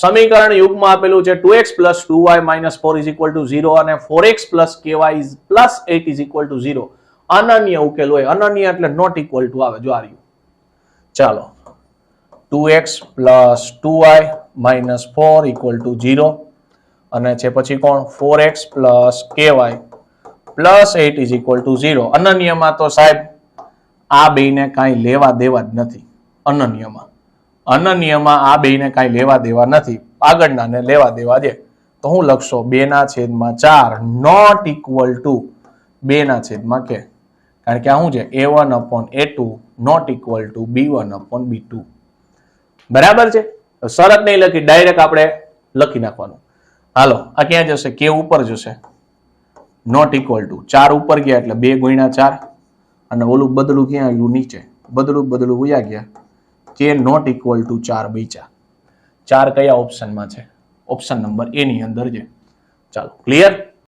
સમીકરણ યુગમાં આપેલું છે two x plus two y minus four is equal to zero અને four x plus k y plus eight is equal to zero. અનન્ય ઉકેલ હોય, અનન્ય એટલે નોટ ઇક્વલ ટુ આવે, જો આ રહ્યું minus four equal to zero. અને છે પછી કોણ? Four x plus k y plus eight is equal to zero. અનન્યમાં તો સાહેબ આ બેને કાંઈ લેવા દેવા જ નથી. અનન્યમાં. અનન્યમાં આ બેને કાંઈ લેવા દેવા નથી, આગળનાને લેવા દેવા દે. તો હું લખશો, બેના છેદમાં ચાર નોટ ઇક્વલ ટુ બેના છેદમાં કે. કારણ કે આ શું છે? A one upon a two not equal to b one upon b two બરાબર છે? શરત નહીં લખી ડાયરેક્ટ આપણે લખી નાખવાનું. હાલો, આ ક્યાં જશે? કે ઉપર જશે. નોટ ઇક્વલ ટુ ચાર ઉપર ગયા એટલે બે ગુણ્યા ચાર. અને ઓલું બદલું ક્યાં આવ્યું? નીચે. બદલું બદલું વયા ગયા. કે નોટ ઇક્વલ ટુ ચાર બેચા ચાર કયા ઓપ્શનમાં છે? ઓપ્શન નંબર એની અંદર છે. ચાલો ક્લિયર